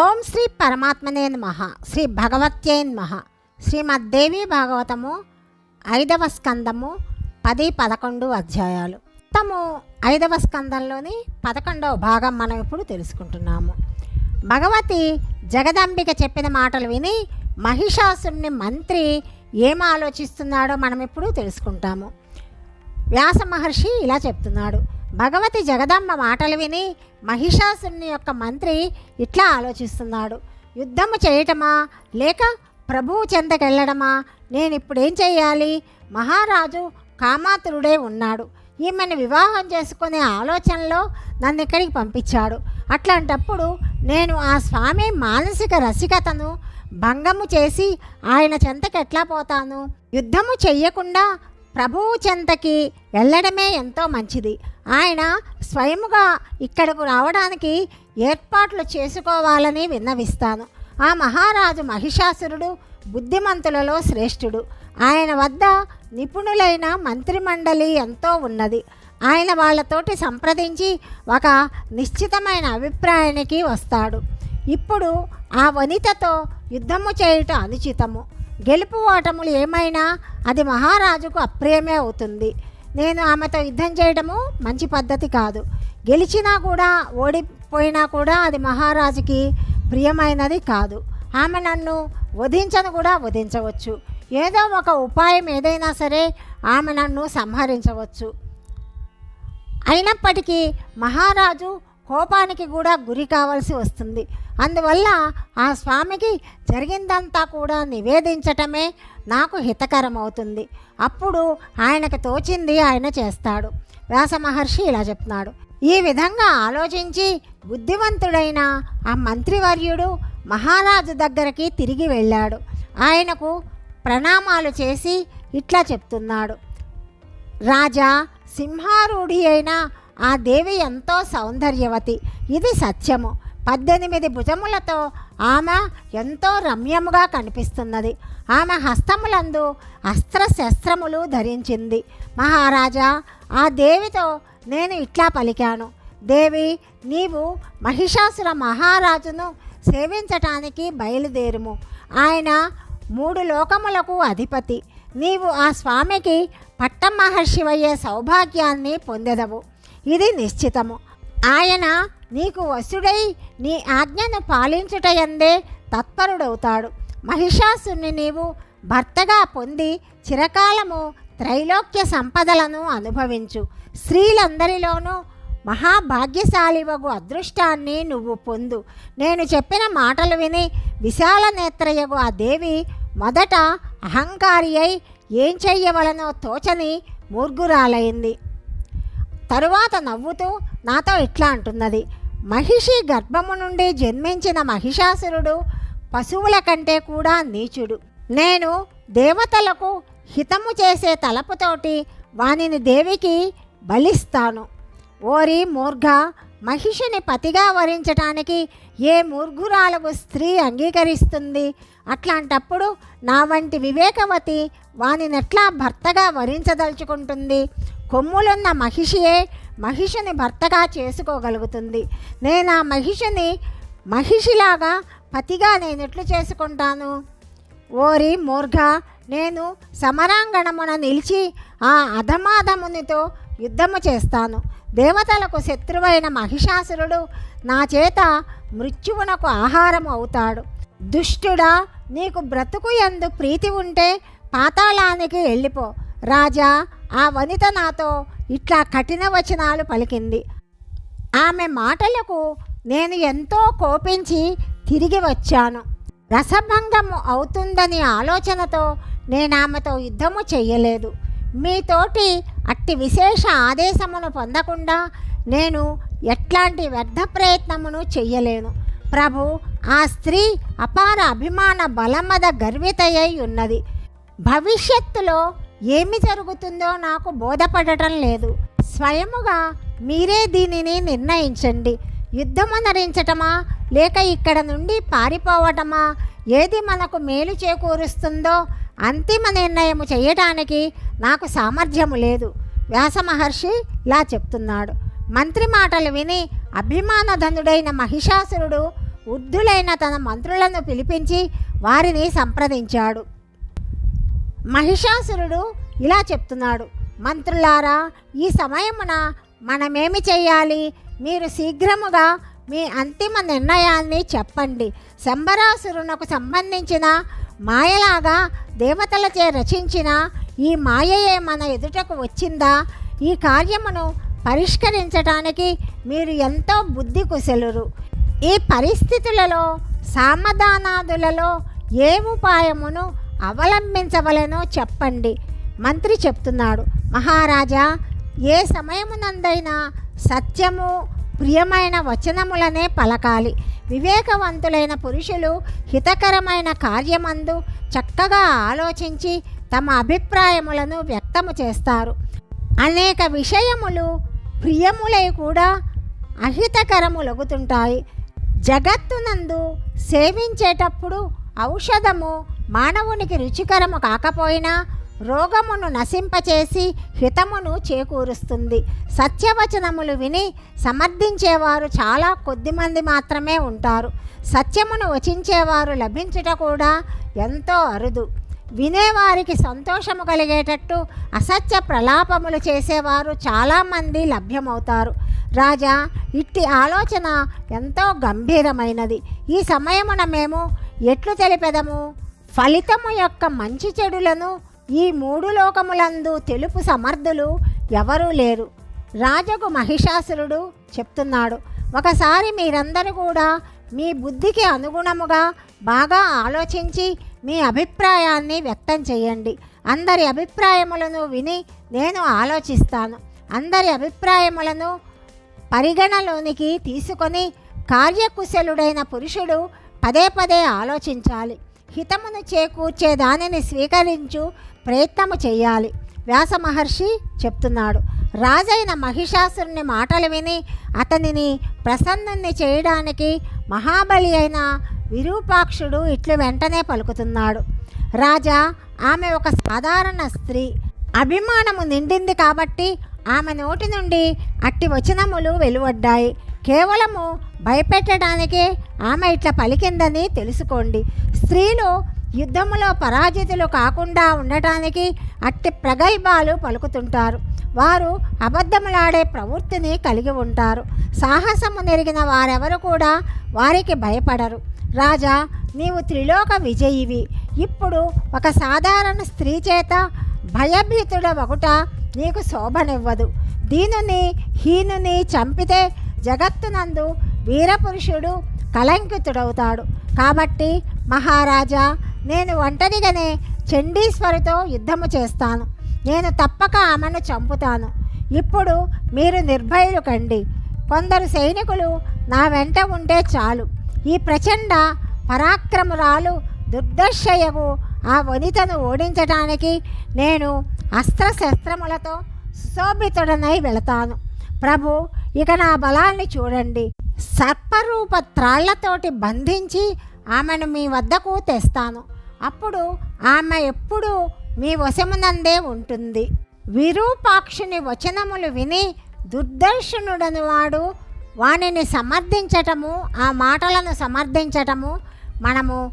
ఓం శ్రీ పరమాత్మనే నమః. శ్రీ భగవత్యే నమః. శ్రీమద్దేవి భాగవతము ఐదవ స్కందము పది పదకొండు అధ్యాయాలు. తము ఐదవ స్కందంలోని పదకొండవ భాగం మనం ఇప్పుడు తెలుసుకుంటున్నాము. భగవతి జగదంబిక చెప్పిన మాటలు విని మహిషాసుని మంత్రి ఏం ఆలోచిస్తున్నాడో మనం ఇప్పుడు తెలుసుకుంటాము. వ్యాస మహర్షి ఇలా చెప్తున్నాడు. భగవతి జగదమ్మ మాటలు విని మహిషాసుని యొక్క మంత్రి ఇట్లా ఆలోచిస్తున్నాడు. యుద్ధము చేయటమా? లేక ప్రభువు చెందకెళ్ళడమా నేను ఇప్పుడు ఏం చేయాలి మహారాజు కామాతురుడే ఉన్నాడు. ఈమెను వివాహం చేసుకునే ఆలోచనలో నన్ను ఇక్కడికి పంపించాడు. అట్లాంటప్పుడు నేను ఆ స్వామి మానసిక రసికతను భంగము చేసి ఆయన చెంతకెట్లా పోతాను? యుద్ధము చెయ్యకుండా ప్రభువు చెంతకి వెళ్ళడమే ఎంతో మంచిది. ఆయన స్వయముగా ఇక్కడకు రావడానికి ఏర్పాట్లు చేసుకోవాలని విన్నవిస్తాను. ఆ మహారాజు మహిషాసురుడు బుద్ధిమంతులలో శ్రేష్ఠుడు. ఆయన వద్ద నిపుణులైన మంత్రిమండలి ఎంతో ఉన్నది. ఆయన వాళ్ళతోటి సంప్రదించి ఒక నిశ్చితమైన అభిప్రాయానికి వస్తాడు. ఇప్పుడు ఆ వనితతో యుద్ధము చేయుట అనుచితము. గెలుపు ఓటములు ఏమైనా అది మహారాజుకు అప్రియమే అవుతుంది. నేను ఆమెతో యుద్ధం చేయడము మంచి పద్ధతి కాదు. గెలిచినా కూడా ఓడిపోయినా కూడా అది మహారాజుకి ప్రియమైనది కాదు. ఆమె నన్ను వధించను కూడా వధించవచ్చు. ఏదో ఒక ఉపాయం ఏదైనా సరే ఆమె నన్ను సంహరించవచ్చు. అయినప్పటికీ మహారాజు కోపానికి కూడా గురి కావాల్సి వస్తుంది. అందువల్ల ఆ స్వామికి జరిగిందంతా కూడా నివేదించటమే నాకు హితకరమవుతుంది. అప్పుడు ఆయనకు తోచింది ఆయన చేస్తాడు. వ్యాస మహర్షి ఇలా చెప్తున్నాడు. ఈ విధంగా ఆలోచించి బుద్ధివంతుడైన ఆ మంత్రివర్యుడు మహారాజు దగ్గరికి తిరిగి వెళ్ళాడు. ఆయనకు ప్రణామాలు చేసి ఇట్లా చెప్తున్నాడు. రాజా సింహారూఢి అయిన ఆ దేవి ఎంతో సౌందర్యవతి. ఇది సత్యము. పద్దెనిమిది భుజములతో ఆమె ఎంతో రమ్యముగా కనిపిస్తున్నది. ఆమె హస్తములందు అస్త్రశస్త్రములు ధరించింది. మహారాజా ఆ దేవితో నేను ఇట్లా పలికాను. దేవి నీవు మహిషాసుర మహారాజును సేవించటానికి బయలుదేరుము. ఆయన మూడు లోకములకు అధిపతి. నీవు ఆ స్వామికి పట్టమహర్షివయ్యే సౌభాగ్యాన్ని పొందెదవు. ఇది నిశ్చితము. ఆయన నీకు వసుడై నీ ఆజ్ఞను పాలించుటయందే తత్పరుడవుతాడు. మహిషాసుని నీవు భర్తగా పొంది చిరకాలము త్రైలోక్య సంపదలను అనుభవించు. స్త్రీలందరిలోనూ మహాభాగ్యశాలివగు అదృష్టాన్ని నువ్వు పొందు. నేను చెప్పిన మాటలు విని విశాల నేత్రయగు ఆ దేవి మొదట అహంకారి అయి ఏం చెయ్యవలనో తోచని మూర్ఘురాలైంది. తరువాత నవ్వుతూ నాతో ఇట్లా అంటున్నది. మహిషి గర్భము నుండి జన్మించిన మహిషాసురుడు పశువుల కంటే కూడా నీచుడు. నేను దేవతలకు హితము చేసే తలపుతోటి వానిని దేవికి బలిస్తాను. ఓరి మూర్ఘ మహిషిని పతిగా వరించటానికి ఏ మూర్ఘురాలకు స్త్రీ అంగీకరిస్తుంది? అట్లాంటప్పుడు నా వంటి వివేకవతి వానినెట్లా భర్తగా వరించదలుచుకుంటుంది? కొమ్ములున్న మహిషియే మహిషిని భర్తగా చేసుకోగలుగుతుంది. నేను ఆ మహిషిని మహిషిలాగా పతిగా నేను ఎట్లు చేసుకుంటాను? ఓరి మూర్ఘ నేను సమరాంగణమున నిలిచి ఆ అధమాధమునితో యుద్ధము చేస్తాను. దేవతలకు శత్రువైన మహిషాసురుడు నా చేత మృత్యువునకు ఆహారం అవుతాడు. దుష్టుడా నీకు బ్రతుకు ఎందు ప్రీతి ఉంటే పాతాళానికి వెళ్ళిపో. రాజా ఆ వనిత నాతో ఇట్లా కఠిన వచనాలు పలికింది. ఆమె మాటలకు నేను ఎంతో కోపించి తిరిగి వచ్చాను. రసభంగము అవుతుందని ఆలోచనతో నేను ఆమెతో యుద్ధము చెయ్యలేదు మీతోటి అట్టి విశేష ఆదేశమును పొందకుండా నేను ఎట్లాంటి వ్యర్థ ప్రయత్నమును చెయ్యలేను ప్రభు ఆ స్త్రీ అపార అభిమాన బలమద గర్వితయ్యై ఉన్నది. భవిష్యత్తులో ఏమి జరుగుతుందో నాకు బోధపడటం లేదు. స్వయముగా మీరే దీనిని నిర్ణయించండి. యుద్ధమనరించటమా లేక ఇక్కడ నుండి పారిపోవటమా? ఏది మనకు మేలు చేకూరుస్తుందో అంతిమ నిర్ణయం చేయటానికి నాకు సామర్థ్యము లేదు. వ్యాస మహర్షి ఇలా చెప్తున్నాడు. మంత్రి మాటలు విని అభిమానధనుడైన మహిషాసురుడు వృద్ధులైన తన మంత్రులను పిలిపించి వారిని సంప్రదించాడు. మహిషాసురుడు ఇలా చెప్తున్నాడు మంత్రులారా ఈ సమయమున మనమేమి చేయాలి? మీరు శీఘ్రముగా మీ అంతిమ నిర్ణయాన్ని చెప్పండి. శంబరాసురునకు సంబంధించిన మాయలాగా దేవతలచే రచించిన ఈ మాయయే మన ఎదుటకు వచ్చిందా? ఈ కార్యమును పరిష్కరించడానికి మీరు ఎంతో బుద్ధి కుశలురు. ఈ పరిస్థితులలో సామధానాదులలో ఏ ఉపాయమును అవలంబించవలెనో చెప్పండి. మంత్రి చెప్తున్నాడు మహారాజా ఏ సమయమునందైనా సత్యము ప్రియమైన వచనములనే పలకాలి. వివేకవంతులైన పురుషులు హితకరమైన కార్యమందు చక్కగా ఆలోచించి తమ అభిప్రాయములను వ్యక్తము చేస్తారు. అనేక విషయములు ప్రియములై కూడా అహితకరములగుతుంటాయి. జగత్తునందు సేవించేటప్పుడు ఔషధము మానవునికి రుచికరము కాకపోయినా రోగమును నశింపచేసి హితమును చేకూరుస్తుంది. సత్యవచనములు విని సమర్థించేవారు చాలా కొద్దిమంది మాత్రమే ఉంటారు. సత్యమును వచించేవారు లభించుట కూడా ఎంతో అరుదు. వినేవారికి సంతోషము కలిగేటట్టు అసత్య ప్రలాపములు చేసేవారు చాలామంది లభ్యమవుతారు. రాజా ఇట్టి ఆలోచన ఎంతో గంభీరమైనది. ఈ సమయమున మేము ఎట్లు తెలిపెదము? ఫలితము యొక్క మంచి చెడులను ఈ మూడు లోకములందు తెలుపు సమర్థులు ఎవరూ లేరు. రాజకు మహిషాసురుడు చెప్తున్నాడు ఒకసారి మీరందరూ కూడా మీ బుద్ధికి అనుగుణముగా బాగా ఆలోచించి మీ అభిప్రాయాన్ని వ్యక్తం చేయండి. అందరి అభిప్రాయములను విని నేను ఆలోచిస్తాను. అందరి అభిప్రాయములను పరిగణలోనికి తీసుకొని కార్యకుశలుడైన పురుషుడు పదే పదే ఆలోచించాలి. హితమును చేకూర్చే దానిని స్వీకరించు ప్రయత్నము చేయాలి. వ్యాస మహర్షి చెప్తున్నాడు. రాజైన మహిషాసురుని మాటలు విని అతనిని ప్రసన్నుని చేయడానికి మహాబలి అయిన విరూపాక్షుడు ఇట్లు వెంటనే పలుకుతున్నాడు. రాజా ఆమె ఒక సాధారణ స్త్రీ. అభిమానము నిండింది కాబట్టి ఆమె నోటి నుండి అట్టి వచనములు వెలువడ్డాయి. కేవలము భయపెట్టడానికే ఆమె ఇట్లా పలికిందని తెలుసుకోండి. స్త్రీలు యుద్ధములో పరాజితులు కాకుండా ఉండటానికి అట్టి ప్రగల్భాలు పలుకుతుంటారు. వారు అబద్ధములాడే ప్రవృత్తిని కలిగి ఉంటారు. సాహసము నెరిగిన వారెవరు కూడా వారికి భయపడరు. రాజా నీవు త్రిలోక విజయివి. ఇప్పుడు ఒక సాధారణ స్త్రీ చేత భయభీతుడ ఒకట నీకు శోభనివ్వదు. దీనుని హీనుని చంపితే జగత్తునందు వీరపురుషుడు కలంకితుడవుతాడు కాబట్టి మహారాజా నేను ఒంటరిగానే చండీశ్వరితో యుద్ధము చేస్తాను. నేను తప్పక ఆమెను చంపుతాను. ఇప్పుడు మీరు నిర్భయులు కండి కొందరు సైనికులు నా వెంట ఉంటే చాలు. ఈ ప్రచండ పరాక్రమురాలు దుర్దర్శయగు ఆ వనితను ఓడించటానికి నేను అస్త్రశస్త్రములతో సుశోభితుడనై వెళతాను. ప్రభు ఇక నా బలాన్ని చూడండి. సర్పరూప త్రాళ్ళతోటి బంధించి ఆమెను మీ వద్దకు తెస్తాను. అప్పుడు ఆమె ఎప్పుడూ మీ వశమునందే ఉంటుంది. విరూపాక్షుని వచనములు విని దుర్దర్శనుడని వాడు వానిని సమర్థించటము ఆ మాటలను సమర్థించటము మనము